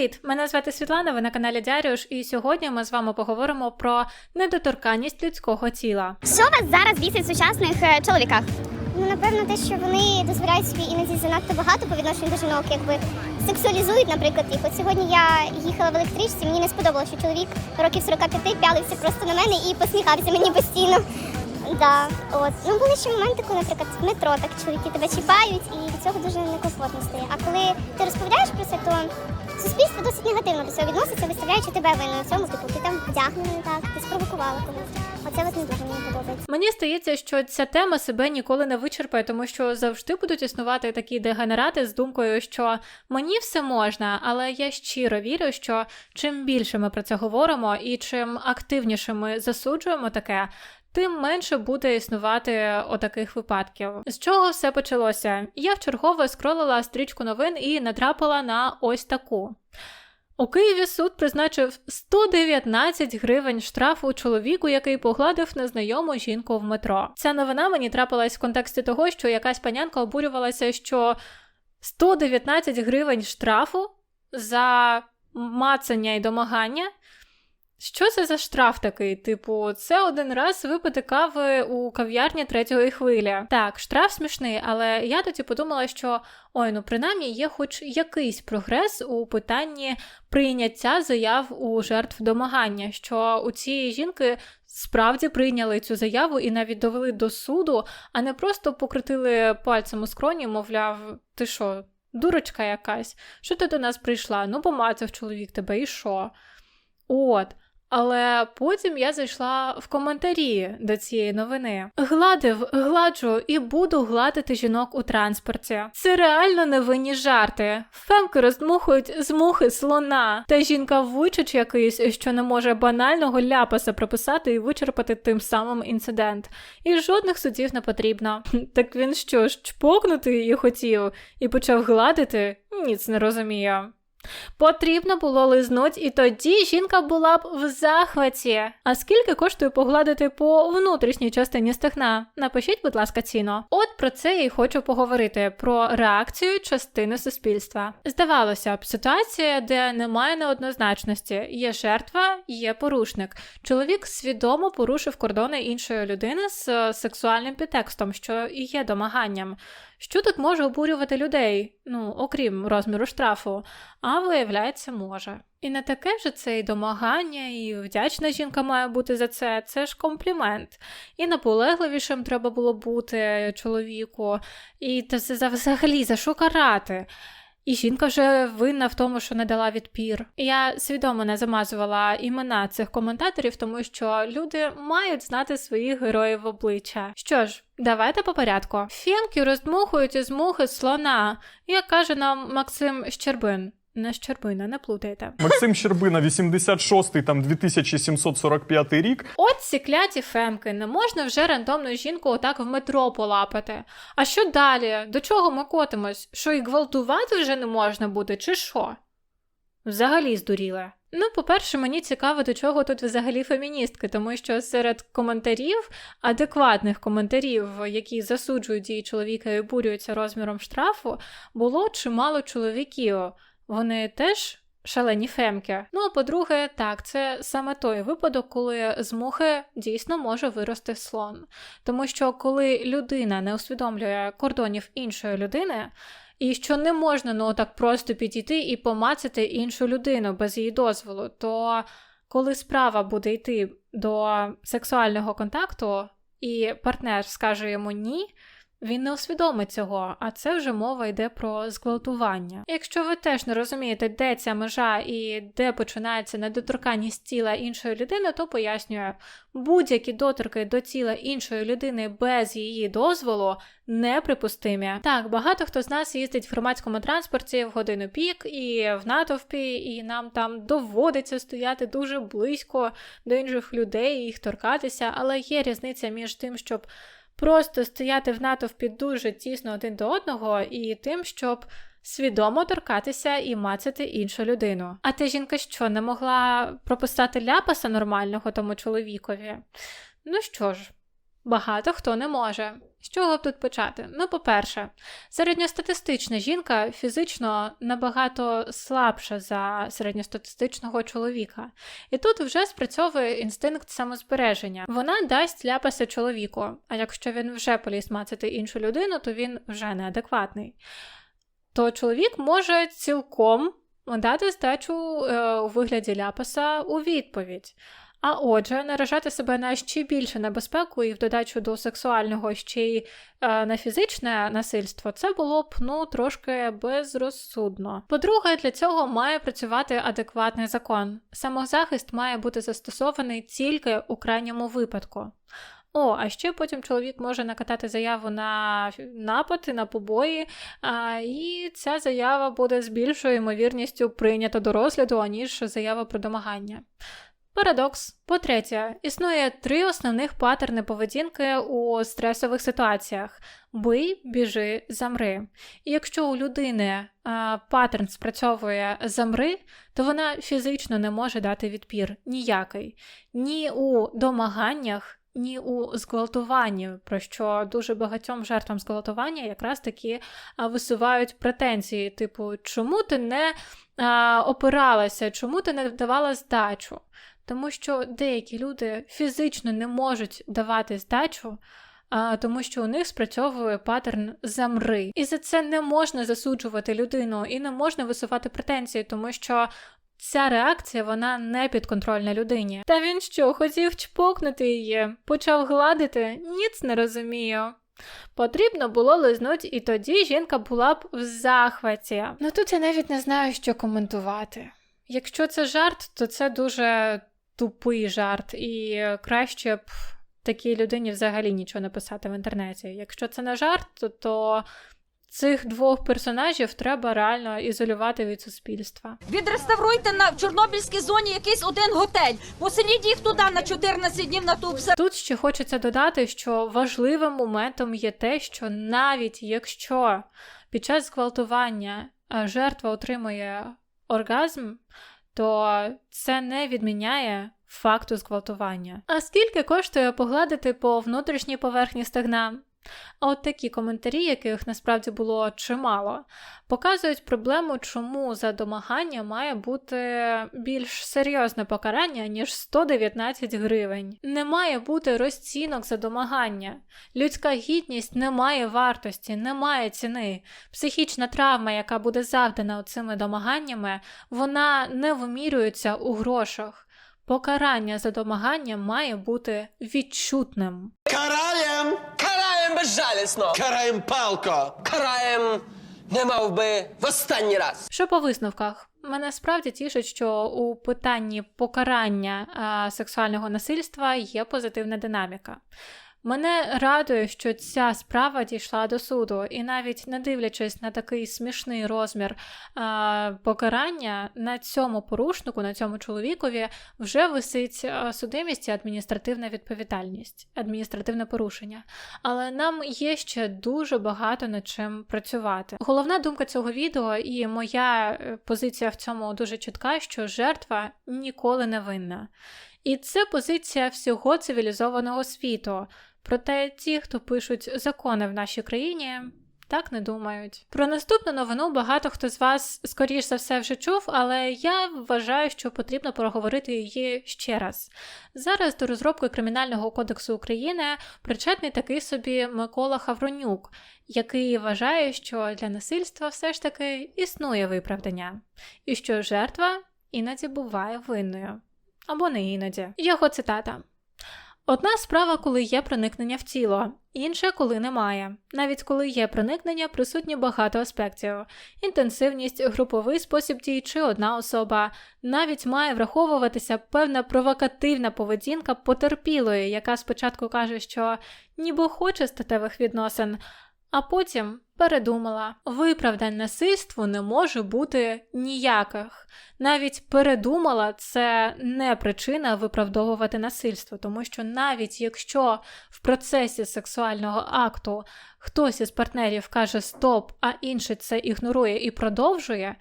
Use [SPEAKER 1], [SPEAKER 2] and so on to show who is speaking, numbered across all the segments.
[SPEAKER 1] Привіт! Мене звати Світлана. Ви на каналі Дяріуш, і сьогодні ми з вами поговоримо про недоторканність людського тіла.
[SPEAKER 2] Що вас зараз бісить в сучасних е, чоловіках?
[SPEAKER 3] Ну, напевно, те, що вони дозволяють собі іноді занадто багато по відношенню до жінок, якби сексуалізують, наприклад, їх. От сьогодні я їхала в електричці, мені не сподобалося, що чоловік років 45 пялився просто на мене і посміхався мені постійно. Да, от. Ну, були ще моменти, коли, наприклад, в метро так чоловіки тебе чіпають, і від цього дуже некомфортно стає. А коли ти розповідаєш про це, то суспільство досить негативно до цього відноситься, виставляючи тебе винною в цьому, типу, ти там вдягнена не так, ти спровокувала когось. Оце от не дуже мені подобається.
[SPEAKER 1] Мені здається, що ця тема себе ніколи не вичерпає, тому що завжди будуть існувати такі дегенерати з думкою, що мені все можна, але я щиро вірю, що чим більше ми про це говоримо і чим активніше ми засуджуємо таке. Тим менше буде існувати отаких випадків. З чого все почалося? Я вчергово скролила стрічку новин і натрапила на ось таку. У Києві суд призначив 119 гривень штрафу чоловіку, який погладив незнайому жінку в метро. Ця новина мені трапилась в контексті того, що якась панянка обурювалася, що 119 гривень штрафу за мацання і домагання. Що це за штраф такий? Типу, це один раз випити кави у кав'ярні третьої хвилі. Так, штраф смішний, але я тоді подумала, що ой, ну принаймні є хоч якийсь прогрес у питанні прийняття заяв у жертв домагання, що у цієї жінки справді прийняли цю заяву і навіть довели до суду, а не просто покрутили пальцем у скроні, мовляв, ти що, дурочка якась? Що ти до нас прийшла? Ну, помацав чоловік тебе, і що? От. Але потім я зайшла в коментарі до цієї новини. Гладив, гладжу і буду гладити жінок у транспорті. Це реально невинні жарти. Фемки роздмухують з мухи слона. Та жінка вичуч якийсь, що не може банального ляпаса прописати і вичерпати тим самим інцидент. І жодних судів не потрібно. Так він що ж, чпокнути її хотів і почав гладити? Ніц не розумію. Потрібно було лизнуть, і тоді жінка була б в захваті. А скільки коштує погладити по внутрішній частині стегна? Напишіть, будь ласка, ціну. От про це я й хочу поговорити: про реакцію частини суспільства. Здавалося б, ситуація, де немає неоднозначності, є жертва, є порушник. Чоловік свідомо порушив кордони іншої людини з сексуальним підтекстом, що і є домаганням. Що тут може обурювати людей, ну окрім розміру штрафу, а виявляється, може. І не таке ж це і домагання, і вдячна жінка має бути за це. Це ж комплімент. І наполегливішим треба було бути чоловіку, і це взагалі за що карати. І жінка вже винна в тому, що не дала відпір. Я свідомо не замазувала імена цих коментаторів, тому що люди мають знати своїх героїв обличчя. Що ж, давайте по порядку. Фінки роздмухують із мухи слона, як каже нам Максим Щербин. Не Щербина, не плутайте.
[SPEAKER 4] Максим Щербина, 86-й, там 2745 рік.
[SPEAKER 1] От ці кляті фемки, не можна вже рандомну жінку отак в метро полапати. А що далі? До чого ми котимось? Що і гвалтувати вже не можна буде, чи що? Взагалі здуріли. Ну, по-перше, мені цікаво, до чого тут взагалі феміністки, тому що серед коментарів, адекватних коментарів, які засуджують дії чоловіка і обурюються розміром штрафу, було чимало чоловіків. Вони теж шалені фемки. Ну, а по-друге, так, це саме той випадок, коли з мухи дійсно може вирости слон. Тому що коли людина не усвідомлює кордонів іншої людини, і що не можна ну так просто підійти і помацати іншу людину без її дозволу, то коли справа буде йти до сексуального контакту, і партнер скаже йому ні. Він не усвідомить цього, а це вже мова йде про зґвалтування. Якщо ви теж не розумієте, де ця межа і де починається недоторканність тіла іншої людини, то пояснюю, будь-які доторки до тіла іншої людини без її дозволу неприпустимі. Так, багато хто з нас їздить в громадському транспорті в годину пік і в натовпі, і нам там доводиться стояти дуже близько до інших людей і їх торкатися, але є різниця між тим, щоб просто стояти в натовпі дуже тісно один до одного, і тим, щоб свідомо торкатися і мацати іншу людину. А ти жінка що, не могла прописати ляпаса нормального тому чоловікові? Ну що ж, Багато хто не може. З чого б тут почати? Ну, по-перше, середньостатистична жінка фізично набагато слабша за середньостатистичного чоловіка. І тут вже спрацьовує інстинкт самозбереження. Вона дасть ляпаса чоловіку, а якщо він вже поліз мацати іншу людину, то він вже неадекватний. То чоловік може цілком дати здачу е, у вигляді ляпаса у відповідь. А отже, наражати себе на ще більше небезпеку і в додачу до сексуального ще й е, на фізичне насильство, це було б ну трошки безрозсудно. По-друге, для цього має працювати адекватний закон. Самозахист має бути застосований тільки у крайньому випадку. О, а ще потім чоловік може накатати заяву на напад на побої, а, і ця заява буде з більшою ймовірністю прийнята до розгляду, аніж заява про домагання. Парадокс. По-третє, існує три основних паттерни поведінки у стресових ситуаціях: бий, біжи, замри. І якщо у людини а, паттерн спрацьовує замри, то вона фізично не може дати відпір ніякий. Ні у домаганнях, ні у зґвалтуванні, про що дуже багатьом жертвам зґвалтування якраз таки а, висувають претензії, типу, чому ти не а, опиралася, чому ти не давала здачу? Тому що деякі люди фізично не можуть давати здачу, а, тому що у них спрацьовує паттерн замри. І за це не можна засуджувати людину і не можна висувати претензії, тому що ця реакція вона не підконтрольна людині. Та він що, хотів чпокнути її, почав гладити? Ніц не розумію. Потрібно було лизнуть, і тоді жінка була б в захваті. Ну тут я навіть не знаю, що коментувати. Якщо це жарт, то це дуже тупий жарт, і краще б такій людині взагалі нічого не писати в інтернеті. Якщо це не жарт, то, то цих двох персонажів треба реально ізолювати від суспільства.
[SPEAKER 5] Відреставруйте на в Чорнобильській зоні якийсь один готель. Поселіть їх туди на 14 днів на ту
[SPEAKER 1] Тут ще хочеться додати, що важливим моментом є те, що навіть якщо під час зґвалтування е, жертва отримує оргазм, то це не відміняє факту зґвалтування. А скільки коштує погладити по внутрішній поверхні стегна? А от такі коментарі, яких насправді було чимало, показують проблему, чому за домагання має бути більш серйозне покарання, ніж 119 гривень. Не має бути розцінок за домагання. Людська гідність не має вартості, не має ціни. Психічна травма, яка буде завдана цими домаганнями, вона не вимірюється у грошах. Покарання за домагання має бути відчутним.
[SPEAKER 6] Караєм!
[SPEAKER 7] Безжалісно!
[SPEAKER 6] Караєм палко!
[SPEAKER 7] Караєм не мав би в останній раз.
[SPEAKER 1] Що по висновках? Мене справді тішить, що у питанні покарання а, сексуального насильства є позитивна динаміка. Мене радує, що ця справа дійшла до суду, і навіть не дивлячись на такий смішний розмір а, покарання, на цьому порушнику, на цьому чоловікові вже висить судимість і адміністративна відповідальність, адміністративне порушення. Але нам є ще дуже багато над чим працювати. Головна думка цього відео і моя е, позиція в цьому дуже чітка, що жертва ніколи не винна. І це позиція всього цивілізованого світу. Проте ті, хто пишуть закони в нашій країні, так не думають. Про наступну новину багато хто з вас, скоріш за все, вже чув, але я вважаю, що потрібно проговорити її ще раз. Зараз до розробки Кримінального кодексу України причетний такий собі Микола Хавронюк, який вважає, що для насильства все ж таки існує виправдання, і що жертва іноді буває винною. Або не іноді. Його цитата. Одна справа, коли є проникнення в тіло, інша, коли немає. Навіть коли є проникнення, присутні багато аспектів: інтенсивність, груповий спосіб дій чи одна особа. Навіть має враховуватися певна провокативна поведінка потерпілої, яка спочатку каже, що ніби хоче статевих відносин, а потім передумала. Виправдань насильству не може бути ніяких. Навіть передумала це не причина виправдовувати насильство, тому що навіть якщо в процесі сексуального акту хтось із партнерів каже стоп, а інший це ігнорує і продовжує.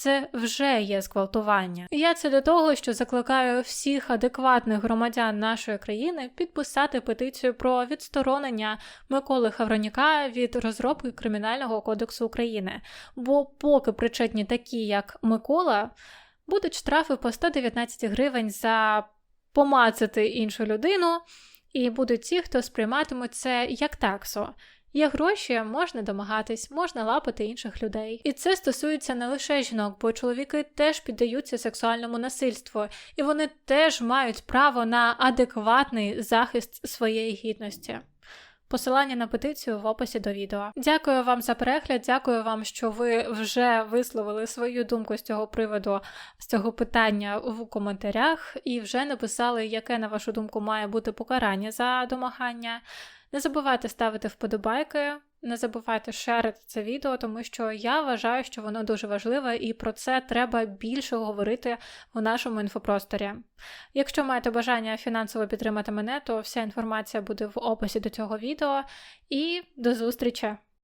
[SPEAKER 1] Це вже є зґвалтування. Я це до того, що закликаю всіх адекватних громадян нашої країни підписати петицію про відсторонення Миколи Хавроніка від розробки Кримінального кодексу України. Бо поки причетні такі, як Микола, будуть штрафи по 119 гривень за помацати іншу людину, і будуть ті, хто сприйматимуть це як таксо. Є гроші, можна домагатись, можна лапати інших людей. І це стосується не лише жінок, бо чоловіки теж піддаються сексуальному насильству, і вони теж мають право на адекватний захист своєї гідності. Посилання на петицію в описі до відео. Дякую вам за перегляд. Дякую вам, що ви вже висловили свою думку з цього приводу, з цього питання в коментарях, і вже написали, яке на вашу думку має бути покарання за домагання. Не забувайте ставити вподобайки, не забувайте шерити це відео, тому що я вважаю, що воно дуже важливе, і про це треба більше говорити в нашому інфопросторі. Якщо маєте бажання фінансово підтримати мене, то вся інформація буде в описі до цього відео. І до зустрічі!